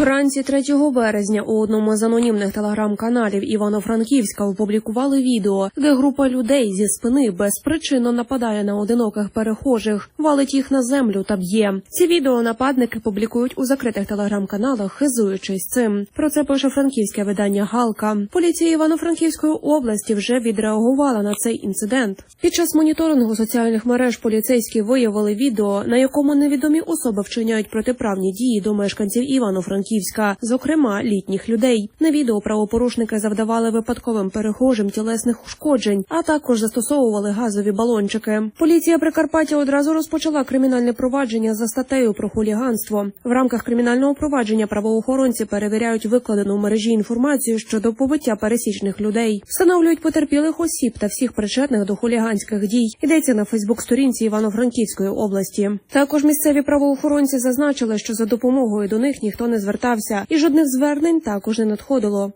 Вранці 3 березня у одному з анонімних телеграм-каналів Івано-Франківська опублікували відео, де група людей зі спини безпричинно нападає на одиноких перехожих, валить їх на землю та б'є. Ці відео нападники публікують у закритих телеграм-каналах, хизуючись цим. Про це пише франківське видання Галка. Поліція Івано-Франківської області вже відреагувала на цей інцидент. Під час моніторингу соціальних мереж поліцейські виявили відео, на якому невідомі особи вчиняють протиправні дії до мешканців Івано-Франківська, зокрема літніх людей. На відео правопорушники завдавали випадковим перехожим тілесних ушкоджень, а також застосовували газові балончики. Поліція Прикарпаття одразу розпочала кримінальне провадження за статтею про хуліганство. В рамках кримінального провадження правоохоронці перевіряють викладену в мережі інформацію щодо побиття пересічних людей, встановлюють потерпілих осіб та всіх причетних до хуліганських дій. Йдеться на Фейсбук-сторінці Івано-Франківської області. Також місцеві правоохоронці зазначили, що за допомогою до них ніхто не звертався, і жодних звернень також не надходило.